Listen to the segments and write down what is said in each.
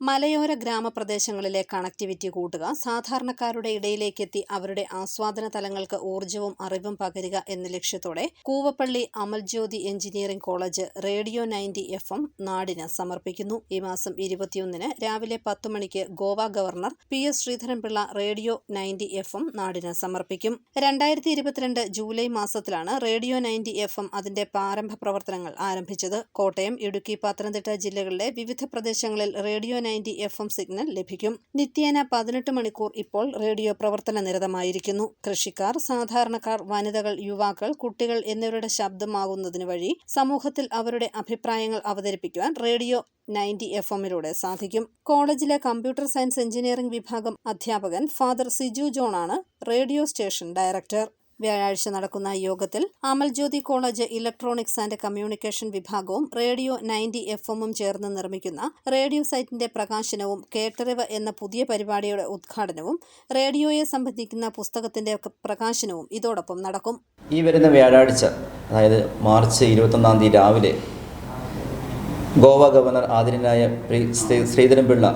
മലയോര ഗ്രാമപ്രദേശങ്ങളിലെ കണക്ടിവിറ്റി കൂട്ടുക സാധാരണക്കാരുടെ ഇടയിലേക്കെത്തി അവരുടെ ആസ്വാദന തലങ്ങൾക്ക് ഊർജവും അറിവും പകരുക എന്ന ലക്ഷ്യത്തോടെ Koovappally Amal Jyothi engineering college radio ninety F M നാടിന് സമർപ്പിക്കുന്നു. ഈ മാസം ഇരുപത്തിയൊന്നിന് രാവിലെ പത്ത് മണിക്ക് Goa governor P S Sreedharan Pillai radio ninety F M നാടിന് സമർപ്പിക്കും. രണ്ടായിരത്തി ഇരുപത്തിരണ്ട് ജൂലൈ മാസത്തിലാണ് റേഡിയോ നയന്റി എഫ് എം അതിന്റെ പ്രാരംഭ പ്രവർത്തനങ്ങൾ ആരംഭിച്ചത്. കോട്ടയം ഇടുക്കി പത്തനംതിട്ട ജില്ലകളിലെ വിവിധ പ്രദേശങ്ങളിൽ radio ninety F M signal ലഭിക്കും. നിത്യേന പതിനെട്ട് മണിക്കൂർ ഇപ്പോൾ റേഡിയോ പ്രവർത്തന നിരതമായിരിക്കുന്നു. കൃഷിക്കാർ സാധാരണക്കാർ വനിതകൾ യുവാക്കൾ കുട്ടികൾ എന്നിവരുടെ ശബ്ദമാകുന്നതിന് വഴി സമൂഹത്തിൽ അവരുടെ അഭിപ്രായങ്ങൾ അവതരിപ്പിക്കുവാൻ റേഡിയോ നയന്റി എഫ് എമ്മിലൂടെ സാധിക്കും. കോളേജിലെ കമ്പ്യൂട്ടർ സയൻസ് എഞ്ചിനീയറിംഗ് വിഭാഗം അധ്യാപകൻ ഫാദർ സിജു ജോണാണ് റേഡിയോ സ്റ്റേഷൻ ഡയറക്ടർ. വ്യാഴാഴ്ച നടക്കുന്ന യോഗത്തിൽ Amal Jyothi college electronics and communication വിഭാഗവും റേഡിയോ നയന്റി എഫ് എമ്മും ചേർന്ന് നിർമ്മിക്കുന്ന റേഡിയോ സൈറ്റിന്റെ പ്രകാശനവും കേട്ടറിവ് എന്ന പുതിയ പരിപാടിയുടെ ഉദ്ഘാടനവും റേഡിയോയെ സംബന്ധിക്കുന്ന പുസ്തകത്തിന്റെ പ്രകാശനവും ഇതോടൊപ്പം നടക്കും. ഈ വരുന്ന വ്യാഴാഴ്ച അതായത് മാർച്ച് ഇരുപത്തൊന്നാം തീയതി രാവിലെ ഗോവ ഗവർണർ ആദരനായ ശ്രീ ശ്രീ- ശ്രീധരൻപിള്ള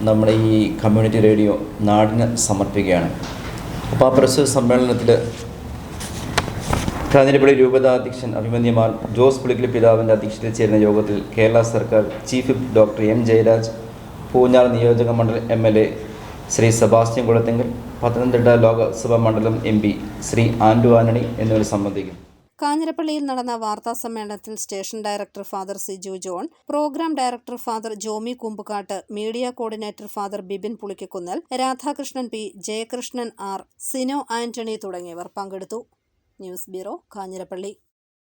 നമ്മുടെ ഈ കമ്മ്യൂണിറ്റി റേഡിയോ നാടിന് സമർപ്പിക്കുകയാണ്. അപ്പോൾ ആ പ്രസ് സമ്മേളനത്തിൽ കാഞ്ഞിരപ്പള്ളി രൂപതാധ്യക്ഷൻ അഭിമന്യമാൻ ജോസ് പുളിക്കൽ പിതാവിന്റെ അധ്യക്ഷതയിൽ ചേരുന്ന യോഗത്തിൽ കേരള സർക്കാർ chief doctor M Jayaraj Poonjar നിയോജക മണ്ഡലം M L A Sree Sebastian Kulathunkal Pathanamthitta Lok Sabha മണ്ഡലം എം പി ശ്രീ ആൻഡു ആനണി എന്നിവർ സംബന്ധിക്കും. കാഞ്ഞിരപ്പള്ളിയിൽ നടന്ന വാർത്താ സമ്മേളനത്തിൽ station director father Siju John program director father Jomi Kumbukattu media coordinator father Bibin Pulikkakunnel Radhakrishnan P Jayakrishnan R Sino Antony തുടങ്ങിയവർ പങ്കെടുത്തു. News bureau Kanjirappally.